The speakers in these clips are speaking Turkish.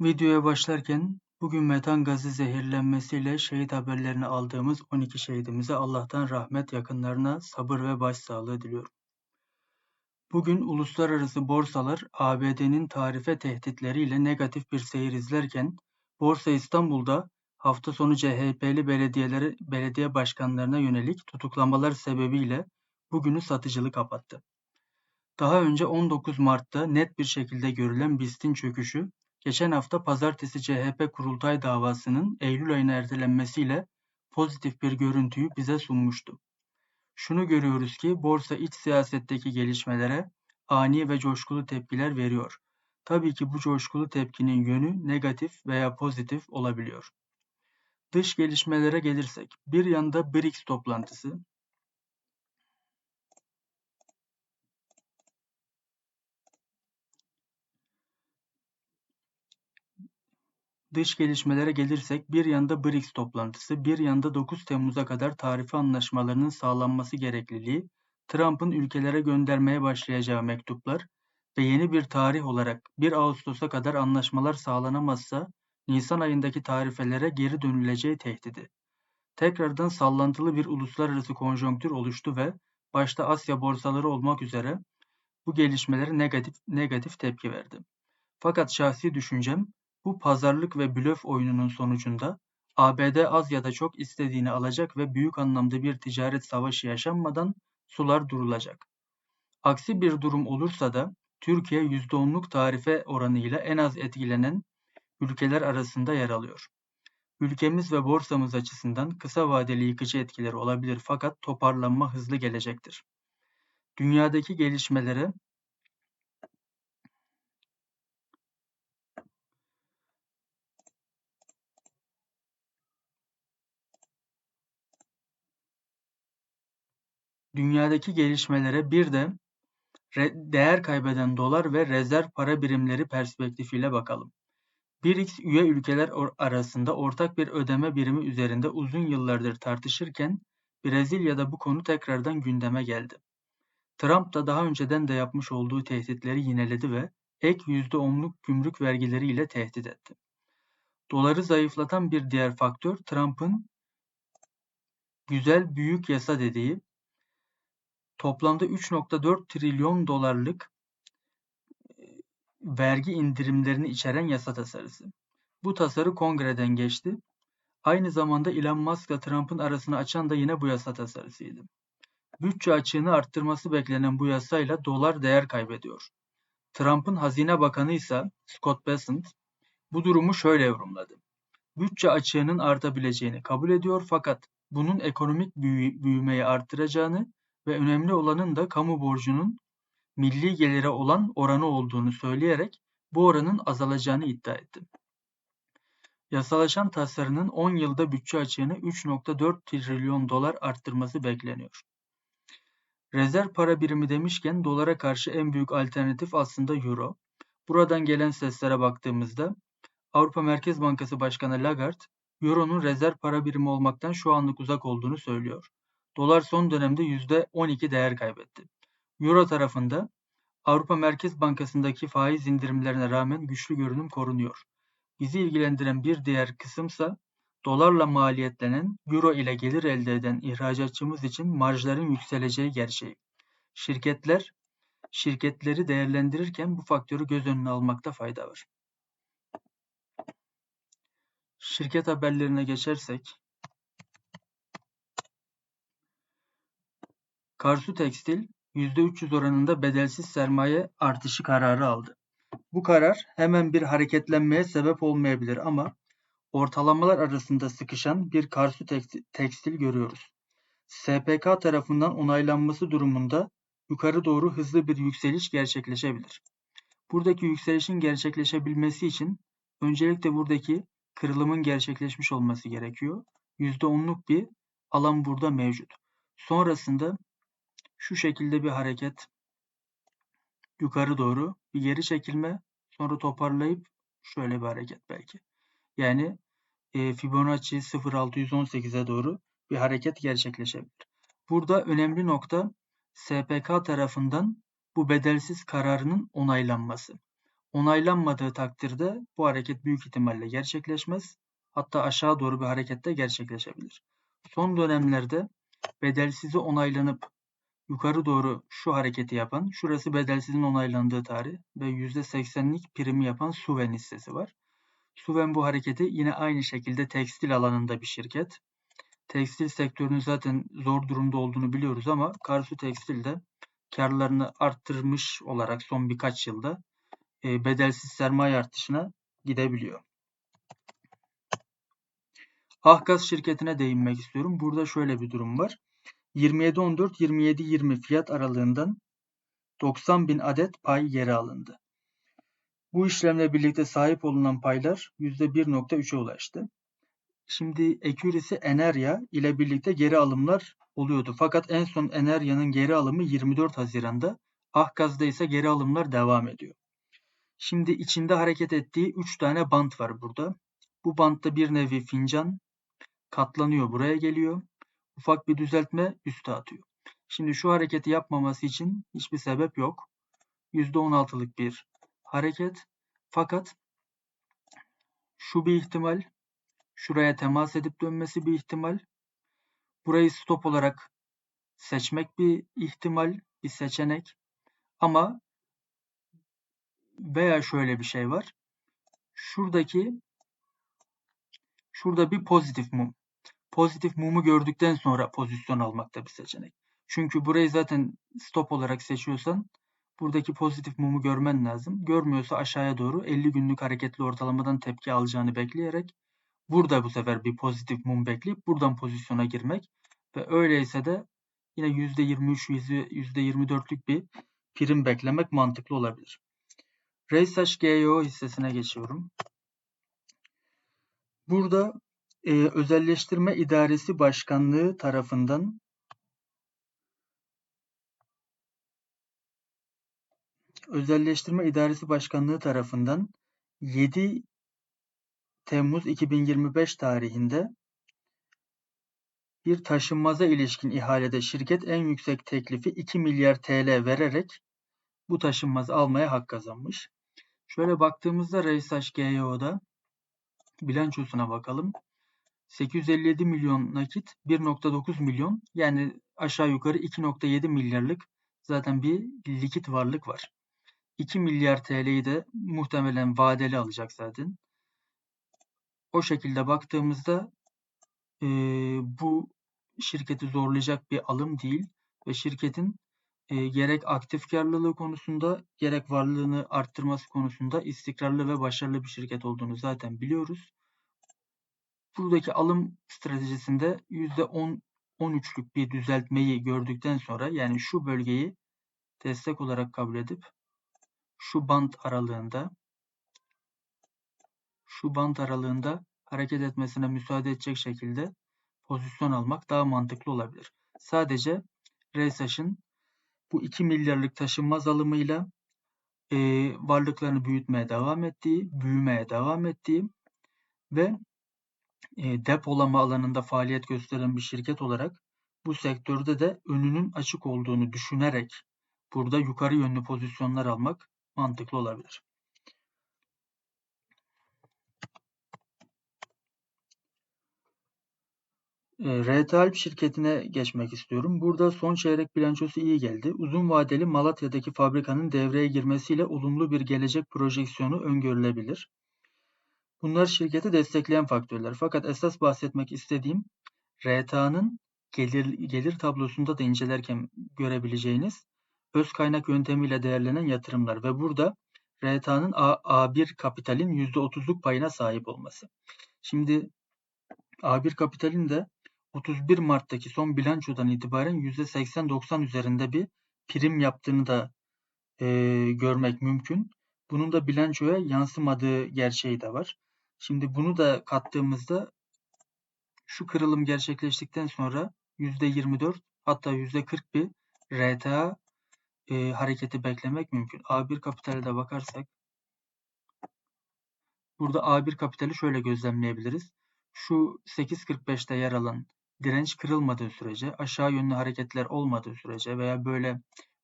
Videoya başlarken bugün metan gazı zehirlenmesiyle şehit haberlerini aldığımız 12 şehidimize Allah'tan rahmet, yakınlarına sabır ve başsağlığı diliyorum. Bugün uluslararası borsalar ABD'nin tarife tehditleriyle negatif bir seyir izlerken Borsa İstanbul'da hafta sonu CHP'li belediyeleri, belediye başkanlarına yönelik tutuklamalar sebebiyle bugünü satıcılı kapattı. Daha önce 19 Mart'ta net bir şekilde görülen BIST'in çöküşü geçen hafta pazartesi CHP kurultay davasının Eylül ayına ertelenmesiyle pozitif bir görüntüyü bize sunmuştu. Şunu görüyoruz ki borsa iç siyasetteki gelişmelere ani ve coşkulu tepkiler veriyor. Tabii ki bu coşkulu tepkinin yönü negatif veya pozitif olabiliyor. Dış gelişmelere gelirsek, bir yanda BRICS toplantısı, Dış gelişmelere gelirsek bir yanda BRICS toplantısı, bir yanda 9 Temmuz'a kadar tarife anlaşmalarının sağlanması gerekliliği, Trump'ın ülkelere göndermeye başlayacağı mektuplar ve yeni bir tarih olarak 1 Ağustos'a kadar anlaşmalar sağlanamazsa Nisan ayındaki tarifelere geri dönüleceği tehdidi. Tekrardan sallantılı bir uluslararası konjonktür oluştu ve başta Asya borsaları olmak üzere bu gelişmelere negatif negatif tepki verdi. Fakat şahsi düşüncem bu pazarlık ve blöf oyununun sonucunda ABD az ya da çok istediğini alacak ve büyük anlamda bir ticaret savaşı yaşanmadan sular durulacak. Aksi bir durum olursa da Türkiye %10'luk tarife oranıyla en az etkilenen ülkeler arasında yer alıyor. Ülkemiz ve borsamız açısından kısa vadeli yıkıcı etkileri olabilir fakat toparlanma hızlı gelecektir. Dünyadaki gelişmelere Dünyadaki gelişmelere bir de değer kaybeden dolar ve rezerv para birimleri perspektifiyle bakalım. BRICS üye ülkeler arasında ortak bir ödeme birimi üzerinde uzun yıllardır tartışırken Brezilya'da bu konu tekrardan gündeme geldi. Trump da daha önceden de yapmış olduğu tehditleri yineledi ve ek %10'luk gümrük vergileriyle tehdit etti. Doları zayıflatan bir diğer faktör Trump'ın güzel büyük yasa dediği toplamda 3.4 trilyon dolarlık vergi indirimlerini içeren yasa tasarısı. Bu tasarı kongreden geçti. Aynı zamanda Elon Musk ile Trump'ın arasını açan da yine bu yasa tasarısıydı. Bütçe açığını arttırması beklenen bu yasayla dolar değer kaybediyor. Trump'ın hazine bakanı ise Scott Bessent bu durumu şöyle yorumladı. Bütçe açığının artabileceğini kabul ediyor fakat bunun ekonomik büyümeyi arttıracağını ve önemli olanın da kamu borcunun milli gelire olan oranı olduğunu söyleyerek bu oranın azalacağını iddia etti. Yasalaşan tasarının 10 yılda bütçe açığını 3.4 trilyon dolar arttırması bekleniyor. Rezerv para birimi demişken dolara karşı en büyük alternatif aslında euro. Buradan gelen seslere baktığımızda Avrupa Merkez Bankası Başkanı Lagarde, euronun rezerv para birimi olmaktan şu anlık uzak olduğunu söylüyor. Dolar son dönemde %12 değer kaybetti. Euro tarafında Avrupa Merkez Bankası'ndaki faiz indirimlerine rağmen güçlü görünüm korunuyor. Bizi ilgilendiren bir diğer kısımsa dolarla maliyetlenen, euro ile gelir elde eden ihracatçımız için marjların yükseleceği gerçeği. Şirketler şirketleri değerlendirirken bu faktörü göz önüne almakta fayda var. Şirket haberlerine geçersek Karsu Tekstil %300 oranında bedelsiz sermaye artışı kararı aldı. Bu karar hemen bir hareketlenmeye sebep olmayabilir ama ortalamalar arasında sıkışan bir Karsu Tekstil görüyoruz. SPK tarafından onaylanması durumunda yukarı doğru hızlı bir yükseliş gerçekleşebilir. Buradaki yükselişin gerçekleşebilmesi için öncelikle buradaki kırılımın gerçekleşmiş olması gerekiyor. %10'luk bir alan burada mevcut. Sonrasında şu şekilde bir hareket yukarı doğru bir geri çekilme sonra toparlayıp şöyle bir hareket belki. Yani e, Fibonacci 0618'e doğru bir hareket gerçekleşebilir. Burada önemli nokta SPK tarafından bu bedelsiz kararının onaylanması. Onaylanmadığı takdirde bu hareket büyük ihtimalle gerçekleşmez. Hatta aşağı doğru bir harekette gerçekleşebilir. Son dönemlerde bedelsizi onaylanıp yukarı doğru şu hareketi yapan, şurası bedelsizin onaylandığı tarih ve %80'lik primi yapan Suven hissesi var. Suven bu hareketi yine aynı şekilde tekstil alanında bir şirket. Tekstil sektörünün zaten zor durumda olduğunu biliyoruz ama Karsu Tekstil de karlarını arttırmış olarak son birkaç yılda e, bedelsiz sermaye artışına gidebiliyor. Ahgaz şirketine değinmek istiyorum. Burada şöyle bir durum var. 27.14-27.20 fiyat aralığından 90 bin adet pay geri alındı. Bu işlemle birlikte sahip olunan paylar %1.3'e ulaştı. Şimdi Accuracy Enerya ile birlikte geri alımlar oluyordu. Fakat en son Enerya'nın geri alımı 24 Haziran'da. Ahgaz'da ise geri alımlar devam ediyor. Şimdi içinde hareket ettiği 3 tane bant var burada. Bu bantta bir nevi fincan katlanıyor buraya geliyor. Ufak bir düzeltme üste atıyor. Şimdi şu hareketi yapmaması için hiçbir sebep yok. %16'lık bir hareket. Fakat şu bir ihtimal. Şuraya temas edip dönmesi bir ihtimal. Burayı stop olarak seçmek bir ihtimal, bir seçenek. Ama veya şöyle bir şey var. Şuradaki şurada bir pozitif mum. Pozitif mumu gördükten sonra pozisyon almak da bir seçenek. Çünkü burayı zaten stop olarak seçiyorsan buradaki pozitif mumu görmen lazım. Görmüyorsa aşağıya doğru 50 günlük hareketli ortalamadan tepki alacağını bekleyerek burada bu sefer bir pozitif mum bekleyip buradan pozisyona girmek ve öyleyse de yine %23 %24'lük bir prim beklemek mantıklı olabilir. Reysaş GEO hissesine geçiyorum. Burada e, Özelleştirme İdaresi Başkanlığı tarafından Özelleştirme İdaresi Başkanlığı tarafından 7 Temmuz 2025 tarihinde bir taşınmaza ilişkin ihalede şirket en yüksek teklifi 2 milyar TL vererek bu taşınmazı almaya hak kazanmış. Şöyle baktığımızda Reysaş GEO'da bilançosuna bakalım. 857 milyon nakit, 1.9 milyon yani aşağı yukarı 2.7 milyarlık zaten bir likit varlık var. 2 milyar TL'yi de muhtemelen vadeli alacak zaten. O şekilde baktığımızda e, bu şirketi zorlayacak bir alım değil ve şirketin e, gerek aktif karlılığı konusunda gerek varlığını arttırması konusunda istikrarlı ve başarılı bir şirket olduğunu zaten biliyoruz. Buradaki alım stratejisinde %10 13'lük bir düzeltmeyi gördükten sonra yani şu bölgeyi destek olarak kabul edip şu band aralığında şu band aralığında hareket etmesine müsaade edecek şekilde pozisyon almak daha mantıklı olabilir. Sadece RSAŞ'ın bu 2 milyarlık taşınmaz alımıyla e, varlıklarını büyütmeye devam ettiği, büyümeye devam ettiği ve depolama alanında faaliyet gösteren bir şirket olarak bu sektörde de önünün açık olduğunu düşünerek burada yukarı yönlü pozisyonlar almak mantıklı olabilir. E, RT şirketine geçmek istiyorum. Burada son çeyrek bilançosu iyi geldi. Uzun vadeli Malatya'daki fabrikanın devreye girmesiyle olumlu bir gelecek projeksiyonu öngörülebilir. Bunlar şirketi destekleyen faktörler. Fakat esas bahsetmek istediğim RTA'nın gelir, gelir tablosunda da incelerken görebileceğiniz öz kaynak yöntemiyle değerlenen yatırımlar ve burada RTA'nın A1 kapitalin %30'luk payına sahip olması. Şimdi A1 kapitalin de 31 Mart'taki son bilançodan itibaren %80-90 üzerinde bir prim yaptığını da e, görmek mümkün. Bunun da bilançoya yansımadığı gerçeği de var. Şimdi bunu da kattığımızda şu kırılım gerçekleştikten sonra %24 hatta %40 bir RTA e, hareketi beklemek mümkün. A1 kapitale de bakarsak burada A1 kapitali şöyle gözlemleyebiliriz. Şu 8.45'te yer alan direnç kırılmadığı sürece, aşağı yönlü hareketler olmadığı sürece veya böyle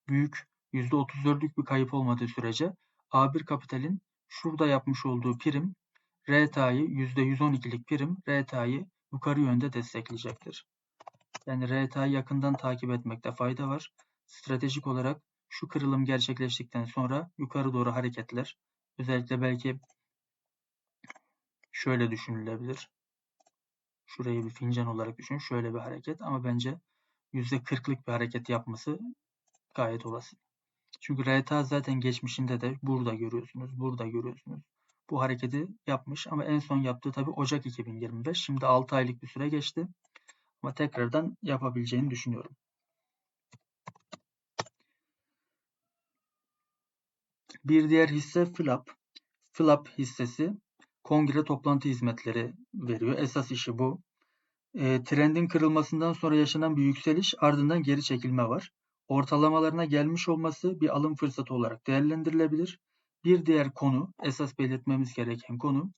büyük %34'lük bir kayıp olmadığı sürece A1 Kapital'in şurada yapmış olduğu prim RTA'yı %112'lik prim RTA'yı yukarı yönde destekleyecektir. Yani RTA'yı yakından takip etmekte fayda var. Stratejik olarak şu kırılım gerçekleştikten sonra yukarı doğru hareketler. Özellikle belki şöyle düşünülebilir. Şurayı bir fincan olarak düşün. Şöyle bir hareket ama bence %40'lık bir hareket yapması gayet olası. Çünkü RTA zaten geçmişinde de burada görüyorsunuz, burada görüyorsunuz. Bu hareketi yapmış ama en son yaptığı tabii Ocak 2025. Şimdi 6 aylık bir süre geçti. Ama tekrardan yapabileceğini düşünüyorum. Bir diğer hisse FLAP. FLAP hissesi kongre toplantı hizmetleri veriyor. Esas işi bu. E, trendin kırılmasından sonra yaşanan bir yükseliş ardından geri çekilme var. Ortalamalarına gelmiş olması bir alım fırsatı olarak değerlendirilebilir. Bir diğer konu, esas belirtmemiz gereken konu,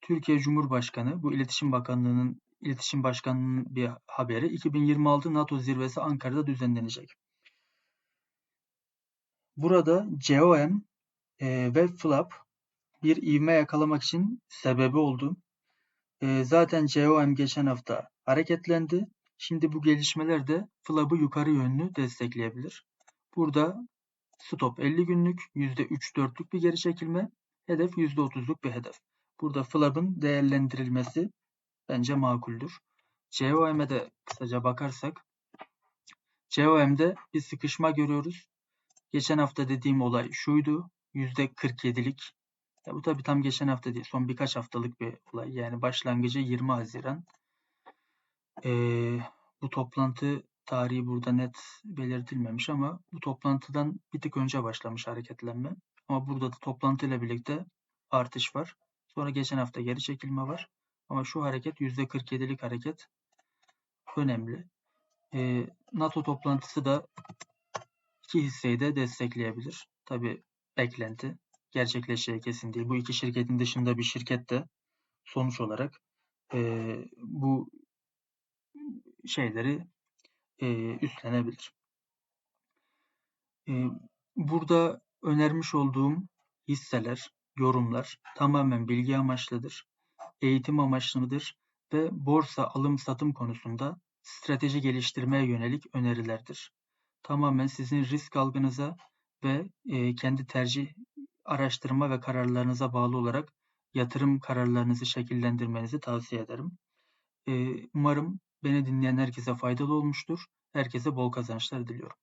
Türkiye Cumhurbaşkanı, bu İletişim Bakanlığı'nın İletişim Başkanlığı'nın bir haberi, 2026 NATO zirvesi Ankara'da düzenlenecek. Burada COM e, ve FLAP bir ivme yakalamak için sebebi oldu. E, zaten COM geçen hafta hareketlendi. Şimdi bu gelişmeler de FLAP'ı yukarı yönlü destekleyebilir. Burada stop 50 günlük %3-4'lük bir geri çekilme, hedef %30'luk bir hedef. Burada FLAP'ın değerlendirilmesi bence makuldür. COM'e de kısaca bakarsak COM'de bir sıkışma görüyoruz. Geçen hafta dediğim olay şuydu. %47'lik. Ya bu tabi tam geçen hafta değil. Son birkaç haftalık bir olay. Yani başlangıcı 20 Haziran. Ee, bu toplantı tarihi burada net belirtilmemiş ama bu toplantıdan bir tık önce başlamış hareketlenme. Ama burada da toplantıyla birlikte artış var. Sonra geçen hafta geri çekilme var. Ama şu hareket %47'lik hareket önemli. Ee, NATO toplantısı da iki hisseyi de destekleyebilir. Tabi beklenti gerçekleşeceği kesin değil. Bu iki şirketin dışında bir şirket de sonuç olarak e, bu şeyleri e, üstlenebilir. E, burada önermiş olduğum hisseler, yorumlar tamamen bilgi amaçlıdır, eğitim amaçlıdır ve borsa alım satım konusunda strateji geliştirmeye yönelik önerilerdir. Tamamen sizin risk algınıza ve e, kendi tercih araştırma ve kararlarınıza bağlı olarak yatırım kararlarınızı şekillendirmenizi tavsiye ederim. E, umarım Beni dinleyen herkese faydalı olmuştur. Herkese bol kazançlar diliyorum.